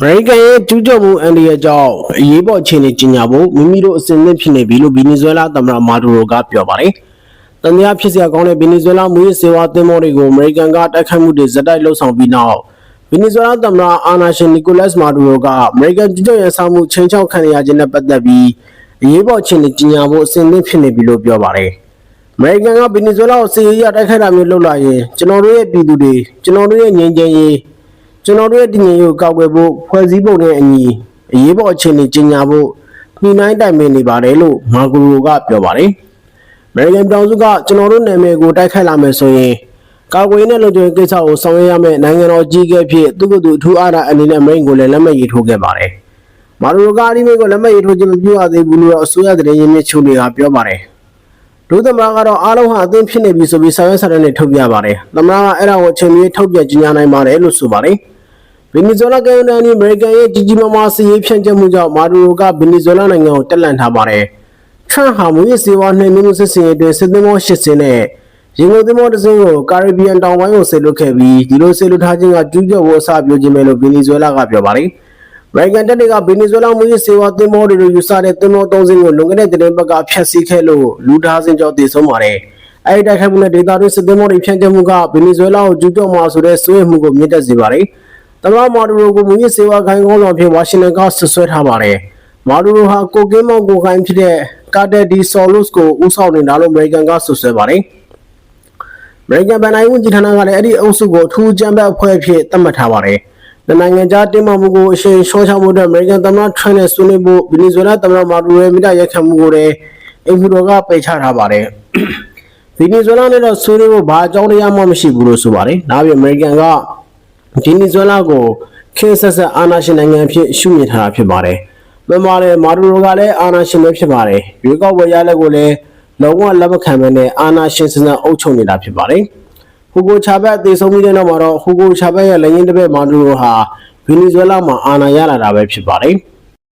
အမေရိကန်ရဲ့ကျူးကျော်မှုအန်ဒီရဲ့ကြောင့်အရေးပေါ်အခြေအနေကြီးညာဖို့မိမိတို့အစဉ်အသင့်ဖြစ်နေပြီလို့ဗီနီဇွဲလားသမ္မတမာဒူရိုကပြောပါတယ်။တန်တရားဖြစ်စရာကောင်းတဲ့ဗီနီဇွဲလားမူရစ်စေဝါသင်္ဘောတွေကိုအမေရိကန်ကတိုက်ခိုက်မှုတွေဇက်တိုက်လှုပ်ဆောင်ပြီးနောက်ဗီနီဇွဲလားသမ္မတအာနာရှင်နီကိုလတ်မာဒူရိုကအမေရိကန်ကျူးကျော်ရန်ဆောင်မှုချိန်ချောက်ခံရခြင်းနဲ့ပတ်သက်ပြီးအရေးပေါ်အခြေအနေကြီးညာဖို့အစဉ်အသင့်ဖြစ်နေပြီလို့ပြောပါတယ်။အမေရိကန်ကဗီနီဇွဲလားကိုစီးရီးယားတိုက်ခိုက်တာမျိုးလုပ်လာရင်ကျွန်တော်တို့ရဲ့ပြည်သူတွေကျွန်တော်တို့ရဲ့ငြိမ်းချမ်းရေး ကျွန်တော်တို့ရဲ့တည်ငြိမ်ရေးကိုကောက်ွယ်ဖို့ဖွဲ့စည်းပုံနဲ့အညီအရေးပေါ်အခြေအနေကြီးညာဖို့ညှိနှိုင်းတိုင်ပင်နေပါတယ်လို့မာဂူရိုကပြောပါတယ်။အမေရိကန်ပြည်ထောင်စုကကျွန်တော်တို့နာမည်ကိုတိုက်ခိုက်လာမယ်ဆိုရင်ကာကွယ်ရေးနဲ့လုံခြုံရေးကိစ္စကိုဆောင်ရွက်ရမယ့်နိုင်ငံတော်ကြီးအကဲဖြစ်သူကသူအထူးအားရအနေနဲ့အမိန့်ကိုလည်းလက်မှတ်ရေးထိုးခဲ့ပါတယ်။မာဂူရိုကအဒီမိန့်ကိုလက်မှတ်ရေးထိုးခြင်းမပြုရသေးဘူးလို့အစိုးရသတင်းရင်းမြစ်ချိုးတွေကပြောပါတယ်။ ဒုသမ္မတကတော့အားလုံးဟာအသင်းဖြစ်နေပြီဆိုပြီးဆောင်ရွက်စာတမ်းတွေထုတ်ပြပါတယ်။သမ္မတကအဲ့ဒါကိုအချိန်မီထုတ်ပြန်ကြေညာနိုင်ပါတယ်လို့ဆိုပါတယ်။ဗီနီဇွဲလားကယူနန်နီအမေရိကန်ရဲ့ကြီးကြီးမားမားစီးရေးဖြန့်ကျက်မှုကြောင့်မာဒူရိုကဗီနီဇွဲလားနိုင်ငံကိုတက်လန့်ထားပါတယ်။ထရန့်ဟာမူရစ်စေဝါနှိမ်နင်းမှုစစ်စင်ရေးအတွင်းစစ်သင်္ဘော၈စင်းနဲ့ရေငုပ်သင်္ဘောတစ်စင်းကိုကာရစ်ဘီယံတောင်ပိုင်းကိုဆေလွတ်ခဲ့ပြီးဒီလိုဆေလွတ်ထားခြင်းကကျူးကျော်ဖို့အစပြုခြင်းပဲလို့ဗီနီဇွဲလားကပြောပါတယ်။ အမေရိကန်တပ်တွေကဗီနီဇွဲလားမူရစ်စေဝါသင်္ဘောတွေကိုယူဆတဲ့သင်္ဘော၃စင်းကိုလွန်ခဲ့တဲ့သတင်းပတ်ကဖျက်ဆီးခဲ့လို့လူသားစင်ကြောတည်ဆုံးပါတယ်။အဲဒီတိုက်ခိုက်မှုနဲ့ဒေတာတွင်းစစ်သင်္ဘောတွေဖြန့်ကျက်မှုကဗီနီဇွဲလားကိုကျူးကျော်မှာဆိုတဲ့စိုးရိမ်မှုကိုမြင့်တက်စေပါတယ်။သမ္မတမာဒူရိုကိုမူရစ်စေဝါခိုင်ကောင်းဆောင်ဖြစ်ဝါရှင်တန်ကဆွဆွဲထားပါတယ်။မာဒူရိုဟာကိုကင်းမောင်ကိုခိုင်ဖြစ်တဲ့ကာတာဒီဆော်လုစ်ကိုဦးဆောင်နေတာလို့အမေရိကန်ကဆွဆွဲပါတယ်။အမေရိကန်ဗန်နိုင်းဝန်ကြီးဌာနကလည်းအဲ့ဒီအုပ်စုကိုအထူးကြမ်းဖက်အဖွဲ့အဖြစ်သတ်မှတ်ထားပါတယ်။ နှစ်နိုင်ငံကြားတင်းမာမှုကိုအရှိန်လျှော့ချမှုအတွက်အမေရိကန်သမ္မတထရန့်နဲ့ဆွေးနွေးဖို့ဗီနီဇွဲလားသမ္မတမာဒူရိုရဲ့မိတာရက်ခံမှုကိုလည်းအင်ဖူတော်ကပယ်ချထားပါတယ်။ဗီနီဇွဲလားနဲ့တော့ဆွေးနွေးဖို့ဘာအကြောင်းတရားမှမရှိဘူးလို့ဆိုပါတယ်။ဒါ့အပြင်အမေရိကန်ကဗီနီဇွဲလားကိုခင်းဆက်ဆက်အာဏာရှင်နိုင်ငံအဖြစ်ရှုမြင်ထားတာဖြစ်ပါတယ်။မှန်ပါတယ်မာဒူရိုကလည်းအာဏာရှင်ပဲဖြစ်ပါတယ်။ရွေးကောက်ပွဲရလက်ကိုလည်းလုံးဝလက်မခံဘဲနဲ့အာဏာရှင်စနစ်အုပ်ချုပ်နေတာဖြစ်ပါတယ်။ ဟူဂိုချာဘက်အသေးဆုံးပြီးတဲ့နောက်မှာတော့ဟူဂိုချာဘက်ရဲ့လက်ရင်းတစ်ပက်မာဒူရိုဟာဗီနီဇွဲလားမှာအာဏာရလာတာပဲဖြစ်ပါတယ်။